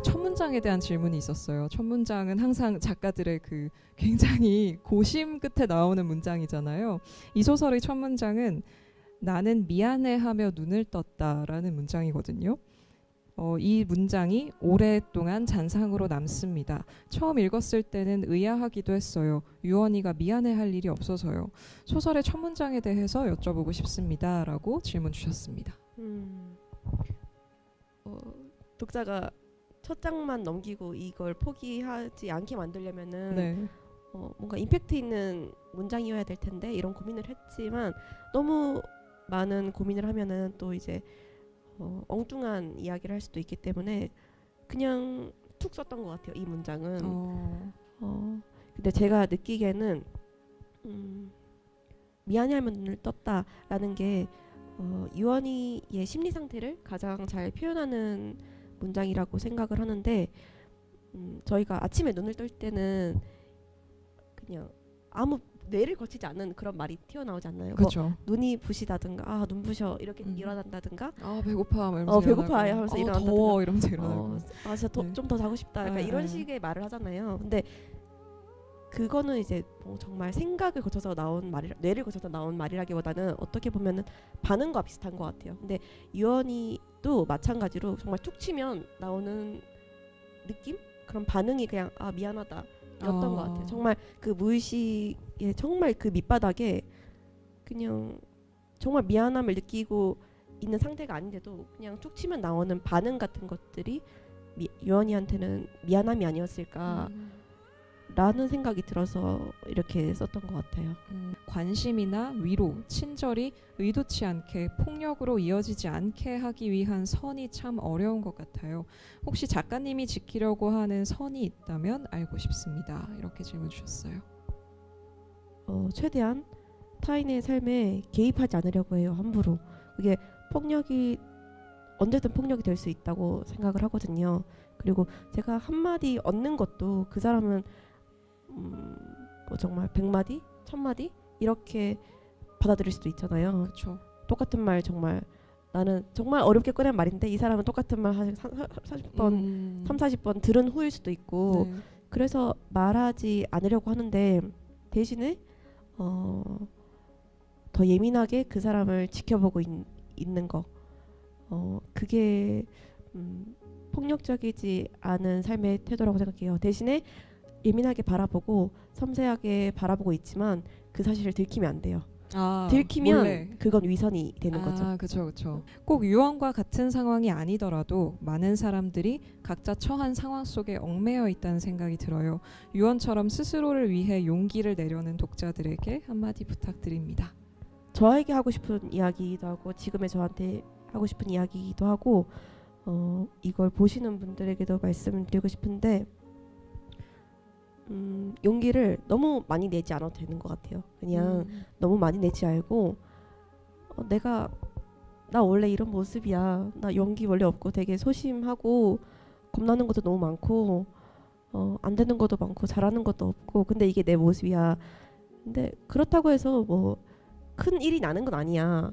이 첫 문장에 대한 질문이 있었어요. 첫 문장은 항상 작가들의 그 굉장히 고심 끝에 나오는 문장이잖아요. 이 소설의 첫 문장은 나는 미안해하며 눈을 떴다라는 문장이거든요. 어, 이 문장이 오랫동안 잔상으로 남습니다. 처음 읽었을 때는 의아하기도 했어요. 유언이가 미안해할 일이 없어서요. 소설의 첫 문장에 대해서 여쭤보고 싶습니다라고 질문 주셨습니다. 음, 어, 독자가 첫 장만 넘기고 이걸 포기하지 않게 만들려면은 네. 어, 뭔가 임팩트 있는 문장이어야 될 텐데 이런 고민을 했지만 너무 많은 고민을 하면은 또 이제 어, 엉뚱한 이야기를 할 수도 있기 때문에 그냥 툭 썼던 것 같아요 이 문장은 어, 어, 근데 제가 느끼기에는 음, 미안해하면 눈을 떴다라는 게 어, 유언이의 심리 상태를 가장 잘 표현하는 문장이라고 생각을 하는데 음, 저희가 아침에 눈을 뜰 때는 그냥 아무 뇌를 거치지 않는 그런 말이 튀어나오지 않나요? 뭐 그렇죠. 눈이 부시다든가 아 눈부셔 이렇게 음. 일어난다든가 아 배고파 이러면서 어, 배고파. 하면서 어, 일어난다든가. 더워 이러면서 일어나고 어, 아 진짜 네. 좀더 자고 싶다 약간 네, 이런 네. 식의 말을 하잖아요. 근데 그거는 이제 뭐 정말 생각을 거쳐서 나온 말이 뇌를 거쳐서 나온 말이라기보다는 어떻게 보면은 반응과 비슷한 것 같아요. 근데 유언이도 마찬가지로 정말 툭 치면 나오는 느낌 그런 반응이 그냥 아 미안하다 였던 어. 것 같아요. 정말 그 무의식의 정말 그 밑바닥에 그냥 정말 미안함을 느끼고 있는 상태가 아닌데도 그냥 툭 치면 나오는 반응 같은 것들이 미, 유언이한테는 미안함이 아니었을까 라는 음, 생각이 들어서 이렇게 썼던 것 같아요. 음, 관심이나 위로, 친절이 의도치 않게 폭력으로 이어지지 않게 하기 위한 선이 참 어려운 것 같아요. 혹시 작가님이 지키려고 하는 선이 있다면 알고 싶습니다. 이렇게 질문 주셨어요. 어, 최대한 타인의 삶에 개입하지 않으려고 해요 함부로 그게 폭력이 언제든 폭력이 될 수 있다고 생각을 하거든요 그리고 제가 한마디 얻는 것도 그 사람은 음, 뭐 정말 백마디 천마디 이렇게 받아들일 수도 있잖아요 그렇죠. 똑같은 말 정말 나는 정말 어렵게 꺼낸 말인데 이 사람은 똑같은 말 한 40번 음, 3, 40번 들은 후일 수도 있고 네. 그래서 말하지 않으려고 하는데 대신에 어, 더 예민하게 그 사람을 지켜보고 있, 있는 거 어, 그게 음, 폭력적이지 않은 삶의 태도라고 생각해요. 대신에 예민하게 바라보고 섬세하게 바라보고 있지만 그 사실을 들키면 안 돼요. 아, 들키면 몰래. 그건 위선이 되는 거죠. 아, 그렇죠, 그렇죠. 꼭 유언과 같은 상황이 아니더라도 많은 사람들이 각자 처한 상황 속에 얽매여 있다는 생각이 들어요. 유언처럼 스스로를 위해 용기를 내려는 독자들에게 한마디 부탁드립니다. 저에게 하고 싶은 이야기이기도 하고 지금의 저한테 하고 싶은 이야기이기도 하고 어, 이걸 보시는 분들에게도 말씀드리고 싶은데 음, 용기를 너무 많이 내지 않아도 되는 것 같아요. 그냥 음, 너무 많이 내지 말고 어, 내가 나 원래 이런 모습이야. 나 용기 원래 없고 되게 소심하고 겁나는 것도 너무 많고 어, 안 되는 것도 많고 잘하는 것도 없고 근데 이게 내 모습이야. 근데 그렇다고 해서 뭐 큰 일이 나는 건 아니야.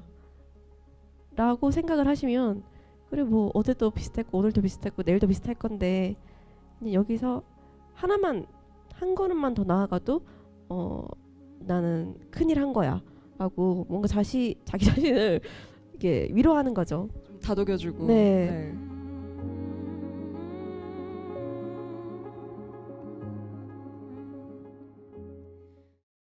라고 생각을 하시면 그래 뭐 어제도 비슷했고 오늘도 비슷했고 내일도 비슷할 건데 여기서 하나만 한 걸음만 더 나아가도 어 나는 큰일 한 거야 하고 뭔가 자시 자기 자신을 이게 위로하는 거죠. 좀 다독여주고. 네. 네.